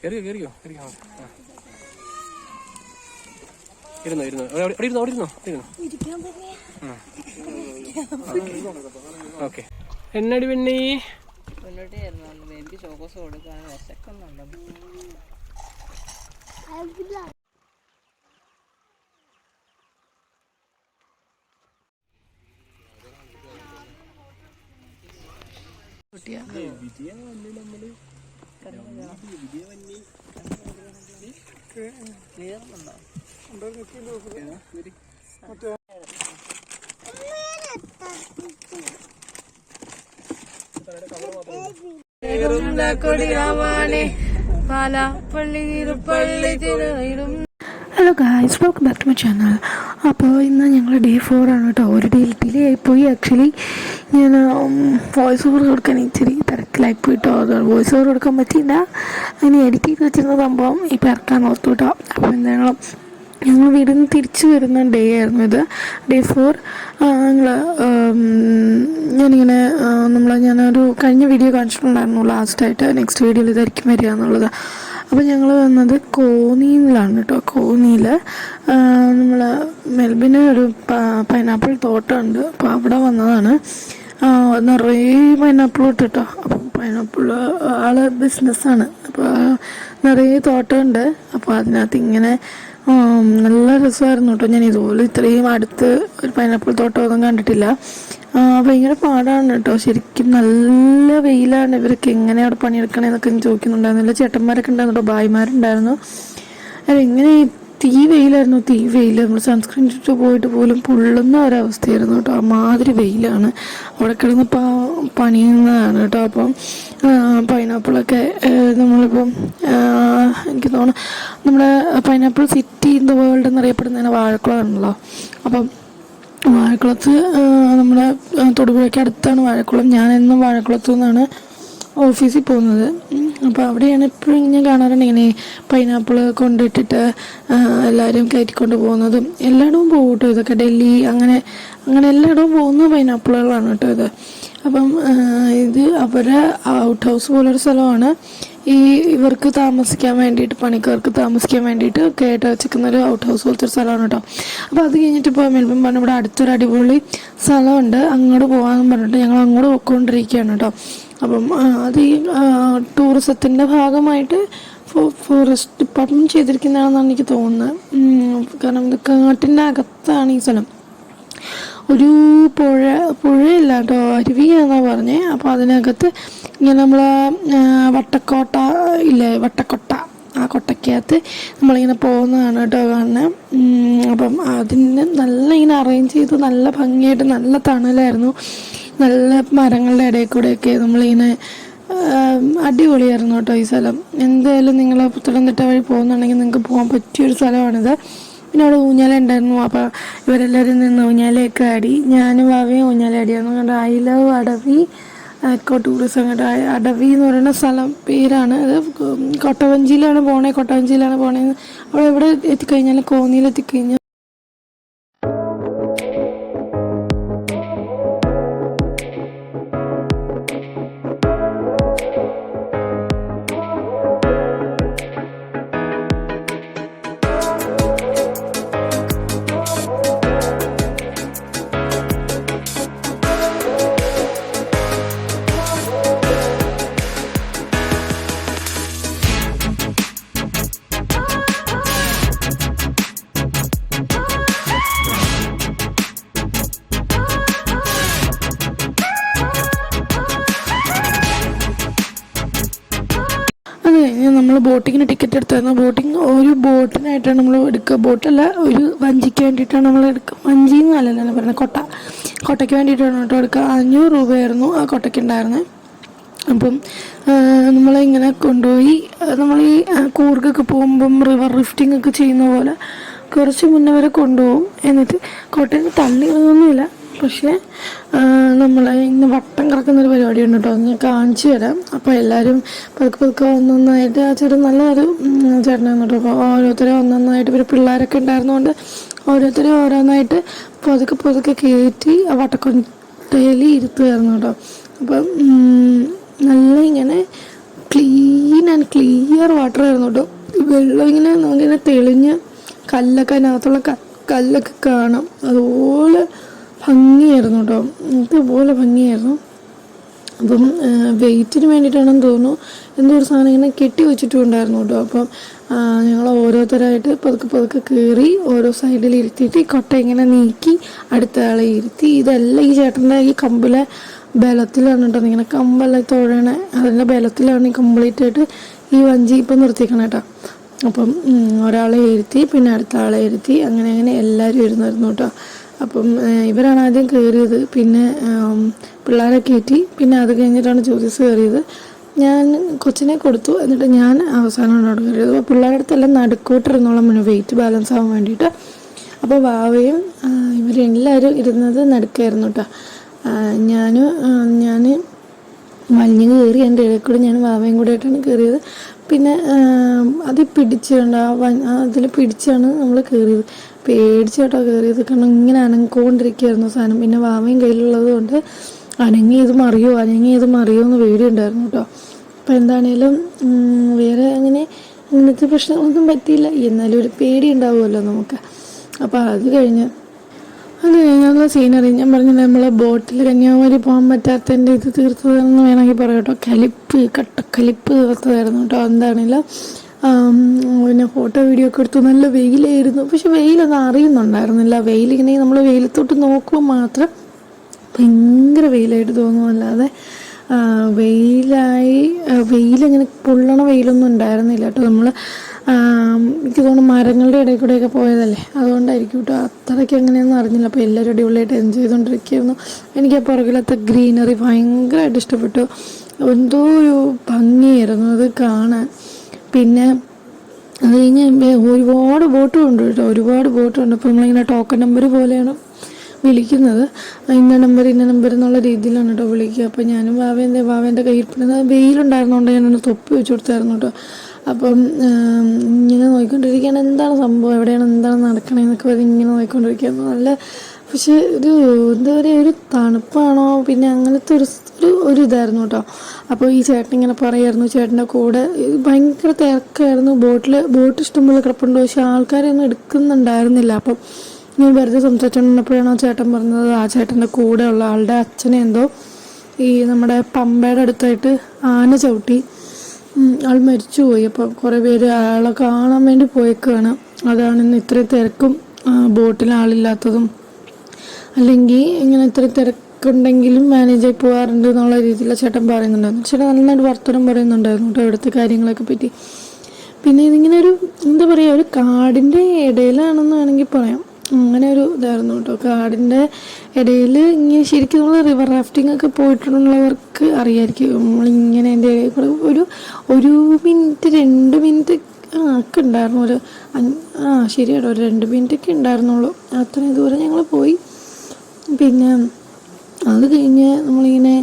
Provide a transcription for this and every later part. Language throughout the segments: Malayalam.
കയറിയോ കയറിയോ കയറിയോ. ഇരുന്നോ ഇരുന്നോ. അവിടെ ഇരുന്നോ അവിടെ ഇരുന്നോ ഇരുന്നോ. ഓക്കെ. എന്നടി പിന്നെ മുന്നോട്ട് hello guys welcome back to my channel അപ്പോൾ ഇന്ന് ഞങ്ങൾ ഡേ ഫോർ ആണ് കേട്ടോ. ഒരു ഡേ ഡിലേ ആയിപ്പോയി ആക്ച്വലി ഞാൻ വോയിസ് ഓവർ കൊടുക്കാൻ ഇച്ചിരി തിരക്കിലായി പോയിട്ടോ. വോയിസ് ഓവർ കൊടുക്കാൻ പറ്റിയില്ല. അങ്ങനെ എഡിറ്റ് ചെയ്ത് വെച്ചിരുന്ന സംഭവം ഇപ്പോൾ ഇറക്കാൻ ഓർത്തു കേട്ടോ അപ്പോൾ എന്തായാലും ഞങ്ങൾ വീട്ടിൽ നിന്ന് തിരിച്ചു വരുന്ന ഡേ ആയിരുന്നു ഇത്. ഡേ ഫോർ ഞങ്ങൾ ഞാനിങ്ങനെ നമ്മൾ ഞാനൊരു കഴിഞ്ഞ വീഡിയോ കാണിച്ചിട്ടുണ്ടായിരുന്നു ലാസ്റ്റായിട്ട് നെക്സ്റ്റ് വീഡിയോയിൽ ഇതായിരിക്കും വരിക എന്നുള്ളത്. അപ്പോൾ ഞങ്ങൾ വന്നത് കോന്നിയിലാണ് കേട്ടോ കോന്നിയിൽ നമ്മൾ മെൽബിന് ഒരു പൈനാപ്പിൾ തോട്ടമുണ്ട് അപ്പോൾ അവിടെ വന്നതാണ്. നിറയെ പൈനാപ്പിൾ ഇട്ടിട്ടോ. അപ്പം പൈനാപ്പിൾ ആൾ ബിസിനസ്സാണ് അപ്പോൾ നിറയെ തോട്ടമുണ്ട് അപ്പോൾ അതിനകത്ത് ഇങ്ങനെ നല്ല രസമായിരുന്നു കേട്ടോ. ഞാൻ ഇതുപോലെ ഇത്രയും അടുത്ത് ഒരു പൈനാപ്പിൾ തോട്ടമൊന്നും കണ്ടിട്ടില്ല. ഭയങ്കര പാടാണ് കേട്ടോ. ശരിക്കും നല്ല വെയിലാണ്. ഇവരൊക്കെ എങ്ങനെ അവിടെ പണിയെടുക്കണേന്നൊക്കെ ചോദിക്കുന്നുണ്ടായിരുന്നില്ല ചേട്ടന്മാരൊക്കെ ഉണ്ടായിരുന്നു കേട്ടോ. ഭായിമാരുണ്ടായിരുന്നു ഈ തീ വെയിലായിരുന്നു. തീ വെയിൽ നമ്മൾ സൺസ്ക്രീൻ ഇട്ടിട്ട് പോയിട്ട് പോലും പൊള്ളുന്ന ഒരവസ്ഥയായിരുന്നു കേട്ടോ. അമാതിരി വെയിലാണ്. അവിടെ കിടന്ന് പ പണിയുന്നതാണ് കേട്ടോ. അപ്പം പൈനാപ്പിളൊക്കെ നമ്മളിപ്പം എനിക്ക് തോന്നുന്നു നമ്മുടെ pineapple city in the world എന്നറിയപ്പെടുന്നതിന് വാഴക്കുളമാണല്ലോ. അപ്പം വാഴക്കുളത്ത് നമ്മുടെ തൊടുപുഴയ്ക്ക് അടുത്താണ് വാഴക്കുളം. ഞാൻ എന്നും വാഴക്കുളത്തു നിന്നാണ് ഓഫീസിൽ പോകുന്നത്. അപ്പോൾ അവിടെയാണ് എപ്പോഴും ഞാൻ കാണാറുണ്ട് ഇങ്ങനെ പൈനാപ്പിൾ കൊണ്ടിട്ടിട്ട് എല്ലാവരും കയറ്റിക്കൊണ്ട് പോകുന്നതും. എല്ലായിടവും പോകും കേട്ടോ ഇതൊക്കെ. ഡൽഹി അങ്ങനെ അങ്ങനെ എല്ലായിടവും പോകുന്ന പൈനാപ്പിളുകളാണ് കേട്ടോ ഇത്. അപ്പം ഇത് അവരുടെ ഔട്ട് ഹൗസ് പോലൊരു സ്ഥലമാണ്. ഈ ഇവർക്ക് താമസിക്കാൻ വേണ്ടിയിട്ട് പണിക്കാർക്ക് താമസിക്കാൻ വേണ്ടിയിട്ട് കേട്ട് വെച്ചിരിക്കുന്ന ഒരു ഔട്ട് ഹൗസ് പോലത്തെ ഒരു സ്ഥലമാണ് കേട്ടോ. അപ്പോൾ അത് കഴിഞ്ഞിട്ട് ഇപ്പോൾ മെൽബൺ പറഞ്ഞു ഇവിടെ അടുത്തൊരു അടിപൊളി സ്ഥലമുണ്ട്. അങ്ങോട്ട് പോകാമെന്ന് പറഞ്ഞിട്ട് ഞങ്ങൾ അങ്ങോട്ട് പോയിക്കൊണ്ടിരിക്കുകയാണ് കേട്ടോ. അപ്പം അത് ഈ ടൂറിസത്തിന്റെ ഭാഗമായിട്ട് ഫോറസ്റ്റ് ഡിപ്പാർട്ട്മെന്റ് ചെയ്തിരിക്കുന്നതാണെന്നാണ് എനിക്ക് തോന്നുന്നത്. കാരണം ഇത് കാട്ടിന്റെ അകത്താണ് ഈ സ്ഥലം. ഒരു പുഴ പുഴയില്ല കേട്ടോ അരുവിയാണെന്നാണ് പറഞ്ഞേ. അപ്പോൾ അതിനകത്ത് ഇങ്ങനെ നമ്മൾ വട്ടക്കോട്ട ഇല്ലേ വട്ടക്കൊട്ട ആ കൊട്ടയ്ക്കകത്ത് നമ്മളിങ്ങനെ പോകുന്നതാണ് കേട്ടോ കാണുന്നത് അപ്പം അതിന് നല്ല ഇങ്ങനെ അറേഞ്ച് ചെയ്ത് നല്ല ഭംഗിയായിട്ട് നല്ല തണലായിരുന്നു. നല്ല മരങ്ങളുടെ ഇടയിൽ കൂടെയൊക്കെ നമ്മളിങ്ങനെ അടിപൊളിയായിരുന്നു കേട്ടോ ഈ സ്ഥലം. എന്തായാലും നിങ്ങൾ പത്തനംതിട്ട വഴി പോകുന്നുണ്ടെങ്കിൽ നിങ്ങൾക്ക് പോകാൻ പറ്റിയൊരു സ്ഥലമാണിത്. പിന്നെ അവിടെ ഊഞ്ഞാല ഉണ്ടായിരുന്നു. അപ്പോൾ ഇവരെല്ലാവരും നിന്ന് ഊഞ്ഞാലയൊക്കെ ആടി. ഞാനും വാവയും ഊഞ്ഞാല ആടിയായിരുന്നു കണ്ട് I love Adavi eco tourism കേട്ടോ അടവി എന്ന് പറയുന്ന സ്ഥലം പേരാണ്. അത് കൊട്ടവഞ്ചിയിലാണ് പോണേ. കൊട്ടവഞ്ചിയിലാണ് പോണേ അവിടെ എവിടെ എത്തിക്കഴിഞ്ഞാൽ കോന്നിയിൽ എത്തിക്കഴിഞ്ഞാൽ ബോട്ടിങ്ങിന് ടിക്കറ്റ് എടുത്തായിരുന്നു. ബോട്ടിങ് ഒരു ബോട്ടിനായിട്ടാണ് നമ്മൾ എടുക്കുക. ബോട്ടല്ല ഒരു വഞ്ചിക്ക് വേണ്ടിയിട്ടാണ് നമ്മൾ എടുക്കുക. വഞ്ചി എന്നല്ലല്ലോ പറയുന്നത് കൊട്ട. കൊട്ടയ്ക്ക് വേണ്ടിയിട്ടാണ് കേട്ടോ എടുക്കുക. അഞ്ഞൂറ് രൂപയായിരുന്നു ആ കൊട്ടയ്ക്ക് ഉണ്ടായിരുന്നത് അപ്പം നമ്മളിങ്ങനെ കൊണ്ടുപോയി നമ്മൾ ഈ കൂർഗൊക്കെ പോകുമ്പം റിവർ റിഫ്റ്റിംഗ് ഒക്കെ ചെയ്യുന്ന പോലെ കുറച്ച് മുന്നേ വരെ കൊണ്ടുപോകും. എന്നിട്ട് കോട്ടയം തള്ളി തള്ളിയൊന്നുമില്ല പക്ഷേ നമ്മളെ ഇന്ന് വട്ടം കറക്കുന്ന ഒരു പരിപാടി ഉണ്ട് കേട്ടോ ഞാൻ കാണിച്ചു തരാം. അപ്പോൾ എല്ലാവരും പതുക്കെ പതുക്കെ ഒന്നൊന്നായിട്ട് ആ ചേട്ടൻ നല്ലൊരു ചേട്ടനാണ് കേട്ടോ. അപ്പോൾ ഓരോരുത്തരെ ഒന്നൊന്നായിട്ട് ഇവർ പിള്ളേരൊക്കെ ഉണ്ടായിരുന്നതുകൊണ്ട് ഓരോരുത്തരെ ഓരോന്നായിട്ട് പതുക്കെ പതുക്കെ കയറ്റി ആ വട്ടക്കൊട്ടയിൽ ഇരുത്തുമായിരുന്നു കേട്ടോ. അപ്പം നല്ല ഇങ്ങനെ ക്ലീൻ ആൻഡ് ക്ലിയർ വാട്ടർ ആയിരുന്നു കേട്ടോ. വെള്ളം ഇങ്ങനെ നമുക്കിങ്ങനെ തെളിഞ്ഞ് കല്ലൊക്കെ അതിനകത്തുള്ള കല്ലൊക്കെ കാണാം. അതുപോലെ ഭംഗിയായിരുന്നു കേട്ടോ. ഇതുപോലെ ഭംഗിയായിരുന്നു. അപ്പം വെയിറ്റിന് വേണ്ടിയിട്ടാണെന്ന് തോന്നുന്നു. എന്തോ ഒരു സാധനം ഇങ്ങനെ കെട്ടി വെച്ചിട്ടും ഉണ്ടായിരുന്നു കേട്ടോ. അപ്പം ഞങ്ങൾ ഓരോരുത്തരായിട്ട് പതുക്കെ പതുക്കെ കയറി ഓരോ സൈഡിൽ ഇരുത്തിയിട്ട് കൊട്ട ഇങ്ങനെ നീക്കി അടുത്ത ആളെ ഇരുത്തി. ഇതെല്ലാം ഈ ചേട്ടന്റെ ഈ കമ്പിലെ ബലത്തിലാണ് കേട്ടോ. ഇങ്ങനെ കമ്പെല്ലാം തൊഴണ. അതിന്റെ ബലത്തിലാണ് കംപ്ലീറ്റ് ആയിട്ട് ഈ വഞ്ചി ഇപ്പം നിർത്തിക്കണം കേട്ടോ. അപ്പം ഒരാളെ ഇരുത്തി പിന്നെ അടുത്ത ആളെ ഇരുത്തി അങ്ങനെ അങ്ങനെ എല്ലാവരും ഇരുന്നായിരുന്നു കേട്ടോ. അപ്പം ഇവരാണ് ആദ്യം കയറിയത് പിന്നെ പിള്ളേരെ കയറ്റി. പിന്നെ അത് കഴിഞ്ഞിട്ടാണ് ജ്യോതിസ് കയറിയത് ഞാൻ കൊച്ചിനെ കൊടുത്തു. എന്നിട്ട് ഞാൻ അവസാനം അവിടെ കയറിയത് അപ്പോൾ പിള്ളേരുടെ അടുത്തെല്ലാം നടുക്കോട്ടിരുന്നോളം വെയിറ്റ് ബാലൻസ് ആവാൻ വേണ്ടിയിട്ട്. അപ്പോൾ വാവയും ഇവരെല്ലാവരും ഇരുന്നത് നടുക്കായിരുന്നു കേട്ടോ. ഞാൻ ഞാൻ വലിഞ്ഞ് കയറി എന്റെ ഇടയിൽ കൂടെ ഞാൻ വാവയും കൂടെ ആയിട്ടാണ് കയറിയത് പിന്നെ അത് പിടിച്ചുകൊണ്ട് ആ അതിൽ പിടിച്ചാണ് നമ്മൾ കയറിയത് പേടിച്ച് കേട്ടോ കയറിയത് കാരണം ഇങ്ങനെ അനങ്ങിക്കൊണ്ടിരിക്കുകയായിരുന്നു സാധനം. പിന്നെ വാമയും കയ്യിലുള്ളത് കൊണ്ട് അനങ്ങി ഇത് മറിയോ അനങ്ങി ഇത് മറിയോ എന്ന് പേടിയുണ്ടായിരുന്നു കേട്ടോ. അപ്പം എന്താണേലും വേറെ അങ്ങനെ അങ്ങനത്തെ പ്രശ്നങ്ങളൊന്നും പറ്റിയില്ല. എന്നാലും ഒരു പേടി ഉണ്ടാവുമല്ലോ നമുക്ക്. അപ്പോൾ അത് കഴിഞ്ഞ് അത് കഴിഞ്ഞുള്ള സീനറി ഞാൻ പറഞ്ഞു നമ്മളെ ബോട്ടിൽ കന്യാകുമാരി പോകാൻ പറ്റാത്തതിന്റെ ഇത് തീർത്തതെന്ന് വേണമെങ്കിൽ പറയാം കേട്ടോ. കലിപ്പ് കട്ടക്കലിപ്പ് തീർത്തതായിരുന്നു കേട്ടോ. എന്താണെങ്കിലും ആം, പിന്നെ ഫോട്ടോ വീഡിയോ ഒക്കെ എടുത്തു. നല്ല വെയിലായിരുന്നു. പക്ഷെ വെയിലൊന്നും അറിയുന്നുണ്ടായിരുന്നില്ല. വെയിലിങ്ങനെ നമ്മൾ വെയിലത്തോട്ട് നോക്കുമ്പോൾ മാത്രം ഭയങ്കര വെയിലായിട്ട് തോന്നുമല്ലാതെ വെയിലായി വെയിലങ്ങനെ പൊള്ളണ വെയിലൊന്നും ഉണ്ടായിരുന്നില്ല കേട്ടോ. നമ്മൾ എനിക്ക് തോന്നുന്നു മരങ്ങളുടെ ഇടയിൽ കൂടെയൊക്കെ പോയതല്ലേ? അതുകൊണ്ടായിരിക്കും കേട്ടോ. അത്രയ്ക്ക് അങ്ങനെയൊന്നും അറിഞ്ഞില്ല. അപ്പോൾ എല്ലാവരും അടിപൊളിയായിട്ട് എൻജോയ് ചെയ്തുകൊണ്ടിരിക്കുകയായിരുന്നു എനിക്ക് ആ പുറകിലത്തെ ഗ്രീനറി ഭയങ്കരമായിട്ട് ഇഷ്ടപ്പെട്ടു. എന്തോ ഒരു ഭംഗിയായിരുന്നു അത് കാണാൻ. പിന്നെ അത് കഴിഞ്ഞ് ഒരുപാട് ബോട്ടും ഉണ്ട് കേട്ടോ. ഒരുപാട് ബോട്ടും ഉണ്ട്. അപ്പോൾ നമ്മളിങ്ങനെ ടോക്കൺ നമ്പർ പോലെയാണ് വിളിക്കുന്നത്. ഇന്ന നമ്പർ ഇന്ന നമ്പർ എന്നുള്ള രീതിയിലാണ് കേട്ടോ വിളിക്കുക. അപ്പോൾ ഞാനും വാവേന്റെ വാവേന്റെ കയ്യിൽ പിന്നെ വെയിലുണ്ടായിരുന്നതുകൊണ്ട് ഞാനൊന്ന് തൊപ്പി വെച്ച് കൊടുത്തായിരുന്നു കേട്ടോ. അപ്പം ഇങ്ങനെ നോക്കിക്കൊണ്ടിരിക്കുകയാണ്. എന്താണ് സംഭവം? എവിടെയാണ് എന്താണ് നടക്കണേ എന്നൊക്കെ പറഞ്ഞ് ഇങ്ങനെ നോക്കിക്കൊണ്ടിരിക്കുകയായിരുന്നു നല്ല പക്ഷെ ഒരു എന്താ പറയുക ഒരു തണുപ്പാണോ? പിന്നെ അങ്ങനത്തെ ഒരു ഒരു ഒരു ഇതായിരുന്നു കേട്ടോ അപ്പോൾ ഈ ചേട്ടൻ ഇങ്ങനെ പറയായിരുന്നു ചേട്ടന്റെ കൂടെ ഭയങ്കര തിരക്കായിരുന്നു. ബോട്ടിൽ ബോട്ട് ഇഷ്ടംപോലെ കിടപ്പുണ്ട്. പക്ഷെ ആൾക്കാരെയൊന്നും എടുക്കുന്നുണ്ടായിരുന്നില്ല. അപ്പം ഞാൻ വെറുതെ സംസാരിച്ചപ്പോഴാണ് ആ ചേട്ടൻ പറഞ്ഞത് ആ ചേട്ടന്റെ കൂടെ ഉള്ള ആളുടെ അച്ഛനെ എന്തോ ഈ നമ്മുടെ പമ്പയുടെ അടുത്തായിട്ട് ആന ചവിട്ടി ആൾ മരിച്ചുപോയി. അപ്പം കുറേ പേര് ആളെ കാണാൻ വേണ്ടി പോയേക്കാണ്. അതാണ് ഇന്ന് ഇത്രയും തിരക്കും ബോട്ടിൽ ആളില്ലാത്തതും അല്ലെങ്കിൽ ഇങ്ങനെ ഇത്ര തിരക്കുണ്ടെങ്കിലും മാനേജായി പോകാറുണ്ട് എന്നുള്ള രീതിയിൽ ചേട്ടൻ പറയുന്നുണ്ടായിരുന്നു. ചേട്ടൻ നന്നായിട്ട് വർത്തനം പറയുന്നുണ്ടായിരുന്നു കേട്ടോ ഇവിടുത്തെ കാര്യങ്ങളൊക്കെ പറ്റി. പിന്നെ ഇതിങ്ങനെ ഒരു എന്താ പറയുക ഒരു കാടിന്റെ ഇടയിലാണെന്ന് വേണമെങ്കിൽ പറയാം. അങ്ങനെ ഒരു ഇതായിരുന്നു കേട്ടോ. കാടിന്റെ ഇടയിൽ ഇങ്ങനെ ശരിക്കും നമ്മൾ റിവർ റാഫ്റ്റിംഗ് ഒക്കെ പോയിട്ടുള്ളവർക്ക് അറിയായിരിക്കും. നമ്മളിങ്ങനെ എന്റെ ഒരു ഒരു മിനിറ്റ് രണ്ട് മിനിറ്റ് ആ ഒക്കെ ഉണ്ടായിരുന്നു ഒരു ആ ശരിയാട്ടോ ഒരു രണ്ട് മിനിറ്റ് ഒക്കെ ഉണ്ടായിരുന്നുള്ളൂ. അത്രയും ദൂരം ഞങ്ങൾ പോയി. പിന്നെ അത് കഴിഞ്ഞ് നമ്മളിങ്ങനെ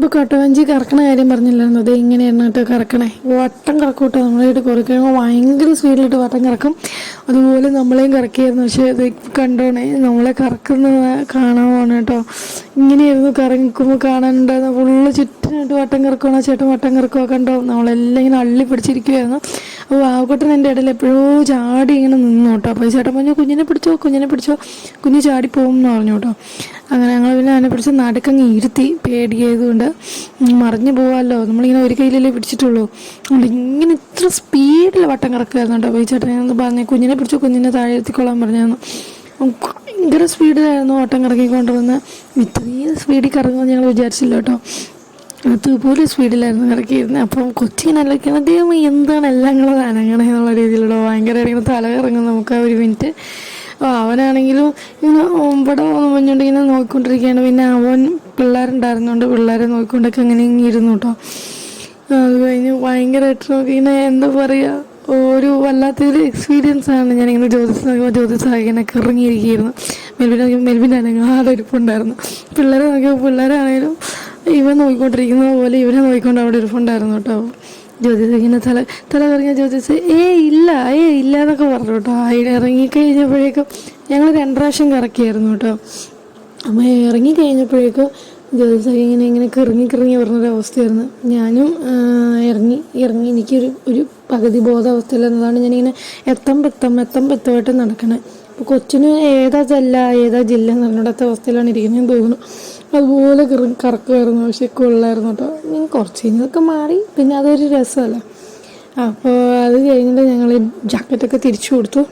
ഇപ്പോൾ കട്ടവഞ്ചി കറക്കണ കാര്യം പറഞ്ഞില്ലായിരുന്നു? അത് ഇങ്ങനെയാണ് കേട്ടോ കറക്കണേ. വട്ടം കറക്കും കേട്ടോ നമ്മളായിട്ട് കുറക്കുമ്പോൾ ഭയങ്കര സ്പീഡിലിട്ട് വട്ടം കറക്കും. അതുപോലെ നമ്മളെയും കറക്കിയായിരുന്നു. പക്ഷേ അത് കണ്ടോണേ നമ്മളെ കറക്കുന്നത് കാണാൻ പോകണം കേട്ടോ. ഇങ്ങനെയായിരുന്നു കറങ്ങിക്കുമ്പോൾ കാണാനുണ്ടായിരുന്ന ഫുള്ള് ചുറ്റിനായിട്ട് വട്ടം കറക്കണം ചേട്ടൻ വട്ടം കറക്കുക കണ്ടോ? നമ്മളെല്ലാം ഇങ്ങനെ അള്ളി പിടിച്ചിരിക്കുമായിരുന്നു അപ്പോൾ ആവക്കൊട്ടൻ എന്റെ ഇടയിൽ എപ്പോഴോ ചാടി ഇങ്ങനെ നിന്നു കേട്ടോ. അപ്പോൾ ചേട്ടൻ പറഞ്ഞു കുഞ്ഞിനെ പിടിച്ചോ കുഞ്ഞിനെ പിടിച്ചോ. കുഞ്ഞ് ചാടിപ്പോകും എന്ന് പറഞ്ഞു കേട്ടോ. അങ്ങനെ ഞങ്ങൾ പിന്നെ അതിനെ പിടിച്ച് നടുക്കങ്ങ് ഇരുത്തി പേടിയായതുകൊണ്ട് മറിഞ്ഞു പോകാമല്ലോ നമ്മളിങ്ങനെ ഒരു കയ്യിലല്ലേ പിടിച്ചിട്ടുള്ളൂ. അതുകൊണ്ട് ഇങ്ങനെ ഇത്ര സ്പീഡിൽ വട്ടം കറക്കുമായിരുന്നു കേട്ടോ. അപ്പോൾ ഈ ചേട്ടൻ പറഞ്ഞു കുഞ്ഞിനെ പിടിച്ചോ കുഞ്ഞിനെ താഴെ എത്തിക്കൊള്ളാൻ പറഞ്ഞായിരുന്നു. ഭയങ്കര സ്പീഡിലായിരുന്നു ഓട്ടം കറക്കിക്കൊണ്ടിരുന്നത്. ഇത്രയും സ്പീഡിൽ കറങ്ങുമെന്ന് ഞങ്ങൾ വിചാരിച്ചില്ല കേട്ടോ. അതുപോലെ സ്പീഡിലായിരുന്നു കറക്കിയിരുന്നത്. അപ്പം കൊച്ചിങ്ങനെ അദ്ദേഹം എന്താണ് എല്ലാം കൂടെ അനങ്ങണേ എന്നുള്ള രീതിയിലുള്ള ഭയങ്കര ഇങ്ങനെ തല കറങ്ങും നമുക്ക് ഒരു മിനിറ്റ് അവനാണെങ്കിലും ഇങ്ങനെ ഇവിടെ വന്ന് പറഞ്ഞുകൊണ്ട് ഇങ്ങനെ നോക്കിക്കൊണ്ടിരിക്കുകയാണ്. പിന്നെ അവൻ പിള്ളേരുണ്ടായിരുന്നുകൊണ്ട് പിള്ളേരെ നോക്കിക്കൊണ്ടൊക്കെ അങ്ങനെ ഇങ്ങനെ ഇരുന്നു കേട്ടോ. അത് കഴിഞ്ഞ് ഭയങ്കരമായിട്ട് നോക്കി. ഇങ്ങനെ എന്താ പറയുക? ഒരു വല്ലാത്തൊരു എക്സ്പീരിയൻസ് ആണ്. ഞാനിങ്ങനെ ജ്യോതിസ് നോക്കുമ്പോൾ ജ്യോതിസ് ഇങ്ങനെയൊക്കെ ഇറങ്ങിയിരിക്കുകയായിരുന്നു. മെൽബിൻ നോക്കിയപ്പോൾ മെൽബിന്റെ ആണെങ്കിൽ ആടെ ഉണ്ടായിരുന്നു പിള്ളേരെ നോക്കിയപ്പോൾ പിള്ളേരാണെങ്കിലും ഇവൻ നോക്കിക്കൊണ്ടിരിക്കുന്നത് പോലെ ഇവനെ നോക്കിക്കൊണ്ട് അവിടെ ഇരിപ്പുണ്ടായിരുന്നു കേട്ടോ. ജ്യോതിസ് ഇങ്ങനെ തല തല കറങ്ങിയ ജ്യോതിസ് ഏ ഇല്ല ഏ ഇല്ല എന്നൊക്കെ പറഞ്ഞു കേട്ടോ. അതിൽ ഇറങ്ങിക്കഴിഞ്ഞപ്പോഴേക്കും ഞങ്ങൾ രണ്ട് പ്രാവശ്യം കറക്കിയായിരുന്നു കേട്ടോ. അമ്മ ഇറങ്ങി ജ്യോതിസ് ഇങ്ങനെ ഇങ്ങനെ കിറങ്ങി കിറങ്ങി പറഞ്ഞൊരവസ്ഥയായിരുന്നു ഞാനും ഇറങ്ങി ഇറങ്ങി എനിക്കൊരു ഒരു പകുതി ബോധാവസ്ഥയിലെന്നതാണ് ഞാനിങ്ങനെ എത്തം പെത്തം എത്തം പെത്തമായിട്ട് നടക്കണേ. അപ്പോൾ കൊച്ചിന് ഏതാ ജില്ല ഏതാ ജില്ല എന്ന് പറഞ്ഞിടത്ത അവസ്ഥയിലാണ് ഇരിക്കുന്നത്. തോന്നുന്നു അതുപോലെ കിറങ്ങി കറക്കുമായിരുന്നു. പക്ഷെ കൊള്ളായിരുന്നു കേട്ടോ. ഞാൻ കുറച്ച് കഴിഞ്ഞതൊക്കെ മാറി. പിന്നെ അതൊരു രസമല്ലേ. അപ്പോൾ അത് കഴിഞ്ഞിട്ട് ഞങ്ങൾ ജാക്കറ്റൊക്കെ തിരിച്ചു കൊടുത്തു.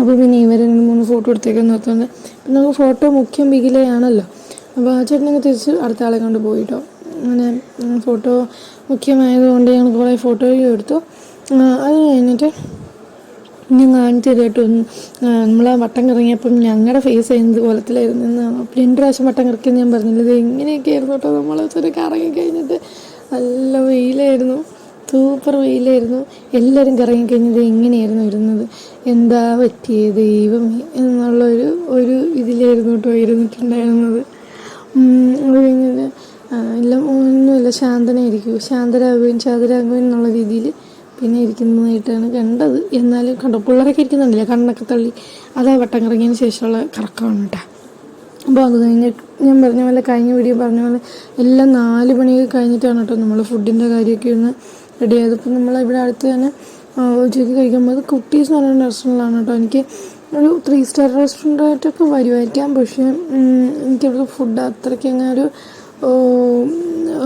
അപ്പോൾ പിന്നെ ഇവർ രണ്ട് മൂന്ന് ഫോട്ടോ എടുത്തേക്കാൻ നിർത്തുന്നത് പിന്നെ നമുക്ക് ഫോട്ടോ മുഖ്യം ബിഗിലെയാണല്ലോ അപ്പോൾ ആ ചേട്ടനങ്ങ് തിരിച്ച് അടുത്ത ആളെ കൊണ്ട് പോയിട്ടോ. അങ്ങനെ ഫോട്ടോ മുഖ്യമായതുകൊണ്ട് ഞങ്ങൾ കുറേ ഫോട്ടോയും എടുത്തു. ആ, അത് കഴിഞ്ഞിട്ട് ഞാൻ കാണിച്ചു നമ്മൾ നമ്മൾ വട്ടം കറങ്ങിയപ്പം ഞങ്ങളുടെ ഫേസ് എന്ത് കോലത്തിലായിരുന്നു എന്നാണ് അപ്പം രണ്ട് പ്രാവശ്യം വട്ടം കറക്കിയെന്ന് ഞാൻ പറഞ്ഞില്ല ഇത് എങ്ങനെയൊക്കെയായിരുന്നു കേട്ടോ നമ്മൾ ഒരു കറങ്ങി കഴിഞ്ഞിട്ട്. നല്ല വെയിലായിരുന്നു സൂപ്പർ വെയിലായിരുന്നു. എല്ലാവരും കറങ്ങി കഴിഞ്ഞത് എങ്ങനെയായിരുന്നു ഇരുന്നത്? എന്താ പറ്റിയത് ദൈവം എന്നുള്ളൊരു ഒരു ഇതിലായിരുന്നു കേട്ടോ ഇരുന്നിട്ടുണ്ടായിരുന്നത്. ആ, എല്ലാം ഒന്നുമില്ല ശാന്തനായിരിക്കും. ശാന്തരാകുകയും ശാന്തരാകുകയും എന്നുള്ള രീതിയിൽ പിന്നെ ഇരിക്കുന്നതായിട്ടാണ് കണ്ടത്. എന്നാലും കണ്ടോ പിള്ളേരൊക്കെ ഇരിക്കുന്നുണ്ടല്ലേ കണ്ണൊക്കെ തള്ളി. അതാ വട്ടം കറങ്ങിയതിന് ശേഷമുള്ള കറക്കമാണ് കേട്ടോ. അപ്പോൾ അത് കഴിഞ്ഞ് ഞാൻ പറഞ്ഞ പോലെ കഴിഞ്ഞ വീഡിയോ പറഞ്ഞ പോലെ എല്ലാം നാല് മണിയൊക്കെ കഴിഞ്ഞിട്ടാണ് കേട്ടോ നമ്മൾ ഫുഡിന്റെ കാര്യമൊക്കെ ഒന്ന് റെഡി ആയത്. ഇപ്പം നമ്മൾ ഇവിടെ അടുത്ത് തന്നെ ഉച്ചയ്ക്ക് കഴിക്കുമ്പോൾ കുട്ടീസ് എന്ന് പറയുന്ന റെസ്റ്റോറന്റിലാണ് കേട്ടോ എനിക്ക് ഒരു ത്രീ സ്റ്റാർ റെസ്റ്റോറന്റ് ആയിട്ടൊക്കെ വരുമായിരിക്കാം. പക്ഷേ എനിക്കവിടുത്തെ എനിക്കവിടെ ഫുഡ് അത്രയ്ക്ക് അങ്ങനെ ഒരു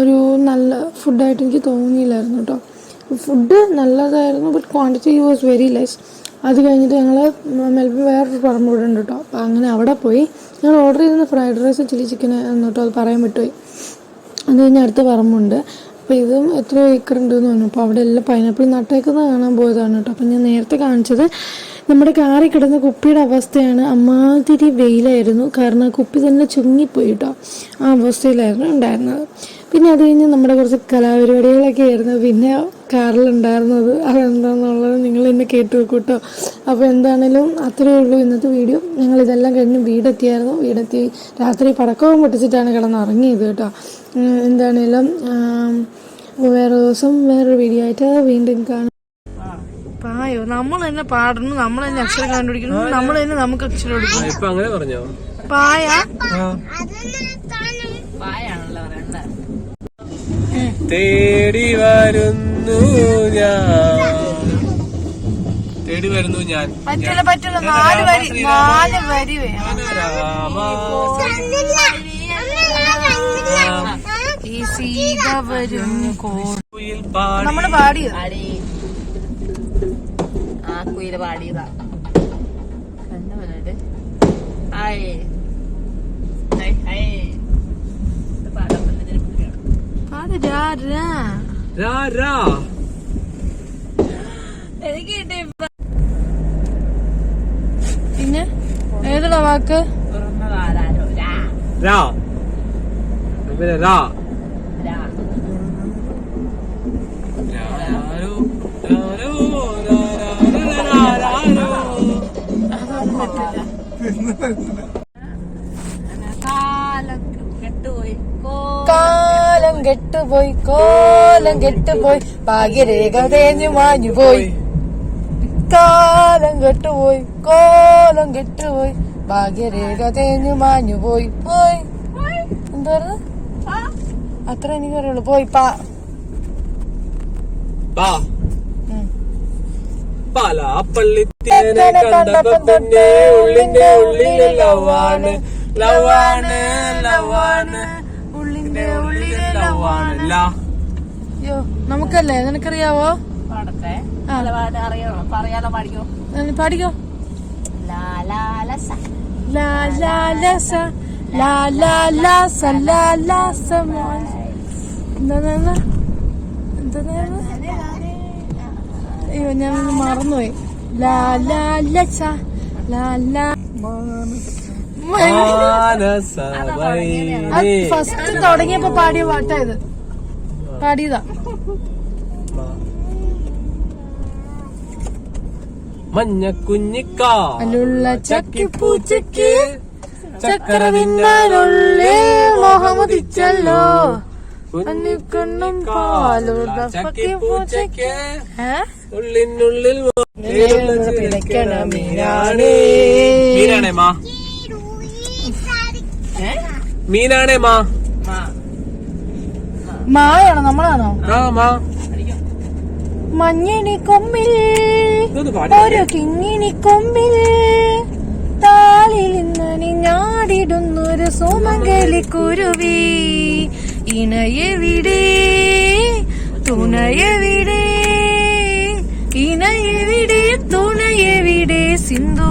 ഒരു നല്ല ഫുഡായിട്ട് എനിക്ക് തോന്നിയില്ലായിരുന്നു കേട്ടോ. ഫുഡ് നല്ലതായിരുന്നു but quantity was very less അത് കഴിഞ്ഞിട്ട് ഞങ്ങൾ മെൽബൺ വേറൊരു പറമ്പ് ഇവിടെ ഉണ്ട് കേട്ടോ. അപ്പോൾ അങ്ങനെ അവിടെ പോയി. ഞങ്ങൾ ഓർഡർ ചെയ്തിരുന്ന ഫ്രൈഡ് റൈസ് ചില്ലി ചിക്കൻ എന്നിട്ടോ അത് പറയാൻ വിട്ടുപോയി അത് കഴിഞ്ഞ് അടുത്ത പറമ്പുണ്ട് അപ്പോൾ ഇതും എത്ര ഏക്കർ ഉണ്ടെന്ന് പറഞ്ഞു അപ്പോൾ അവിടെ എല്ലാം പൈനാപ്പിൾ നട്ടേക്കുന്നത് കാണാൻ പോയതാണ് കേട്ടോ. അപ്പം ഞാൻ നേരത്തെ കാണിച്ചത് നമ്മുടെ കാറിൽ കിടന്ന കുപ്പിയുടെ അവസ്ഥയാണ് അമ്മാതിരി വെയിലായിരുന്നു. കാരണം കുപ്പി തന്നെ ചുങ്ങിപ്പോയി കേട്ടോ. ആ അവസ്ഥയിലായിരുന്നു ഉണ്ടായിരുന്നത്. പിന്നെ അത് കഴിഞ്ഞ് നമ്മുടെ കുറച്ച് കലാപരിപാടികളൊക്കെ ആയിരുന്നു. പിന്നെ കാറിലുണ്ടായിരുന്നത് അതെന്താണെന്നുള്ളത് നിങ്ങൾ എന്നെ കേട്ട് കേട്ടോ. അപ്പോൾ എന്താണേലും അത്രയേ ഉള്ളൂ ഇന്നത്തെ വീഡിയോ. ഞങ്ങൾ ഇതെല്ലാം കഴിഞ്ഞ് വീടെത്തിയായിരുന്നു. വീടെത്തി രാത്രി പടക്കവും പൊട്ടിച്ചിട്ടാണ് കിടന്ന് ഇറങ്ങിയത് കേട്ടോ എന്താണേലും വേറെ ദിവസം വേറൊരു വീഡിയോ ആയിട്ട് വീണ്ടും കാണാം. പായോ നമ്മൾ തന്നെ പാടുന്നു നമ്മൾ തന്നെ അക്ഷരം കണ്ടുപിടിക്കുന്നു നമ്മൾ തന്നെ നമുക്ക് അക്ഷരം എടുക്കുന്നു ഇപ്പൊ അങ്ങനെ പറഞ്ഞോ പായ തേടി വരുന്നു ഞാൻ തേടി വരുന്നു ഞാൻ പറ്റില്ല പറ്റില്ല നാല് വരി നാല് വരി വേണം ഈ സീത വരും കുയിൽ പാടി നമ്മൾ പാടിയത്. ഹായ് ഹായ് പാടാൻ പറ്റുന്നതിന്. പാട് രാ രാ. എനിക്ക് പിന്നെ? ഏതുള്ള വാക്ക്? തുറന്നതാരോ രാ. രാ. പിന്നെ രാ രാ. കാലം കെട്ടുപോയി കാലം കെട്ടുപോയി. ഭാഗ്യരേഖ തേഞ്ഞു മാഞ്ഞു പോയി. കാലം കെട്ടുപോയി കോലം കെട്ടുപോയി. ഭാഗ്യരേഖ തേഞ്ഞു മാഞ്ഞു പോയി. പോയി. എന്താ അത്ര എനിക്ക് പറയുള്ളൂ പോയി പാ. പാലാപ്പള്ളി തേനെ കണ്ടപ്പോ പിന്നെ ഉള്ളിന്റെ ഉള്ളിലെ ലവാണ്. ലവാണ് ലവാണ് ഉള്ളിന്റെ ഉള്ളിലെ ലവാണ്. അയ്യോ നമുക്കല്ലേ നിനക്കറിയാവോ? പാടിക്കോ? എന്താ പാടിക്കോ അയ്യോ ഞാൻ മറന്നുപോയി. ഫസ്റ്റ് തുടങ്ങിയപ്പോ പാടിയ പാട്ടായത് പാടിയതാ. മഞ്ഞ കുഞ്ഞിക്കാലുള്ള ചക്കിപ്പൂച്ചക്ക് ചക്രവിന്നുള്ളിൽ മോഹമ്മദിച്ചല്ലോ കുഞ്ഞിക്കണ്ണും പാലുള്ള ചക്കിപ്പൂച്ചക്ക് ഏഹ് ഉള്ളിനുള്ളിൽ മീനാണേ മീനാണേ മാ. മീനാണേ മാ. മായാണോ നമ്മളാണോ? ആ മാ. മഞ്ഞിനി കൊമ്പിൽ ഒരു കിങ്ങിണി കൊമ്പിൽ താളിൽ ഇന്നണി ഞാടിടുന്നൊരു സോമങ്കലി കുരുവി. ഇണയെവിടെ? തുണയെവിടെ? ഇണയെവിടെ തുണയെവിടെ സിന്ധു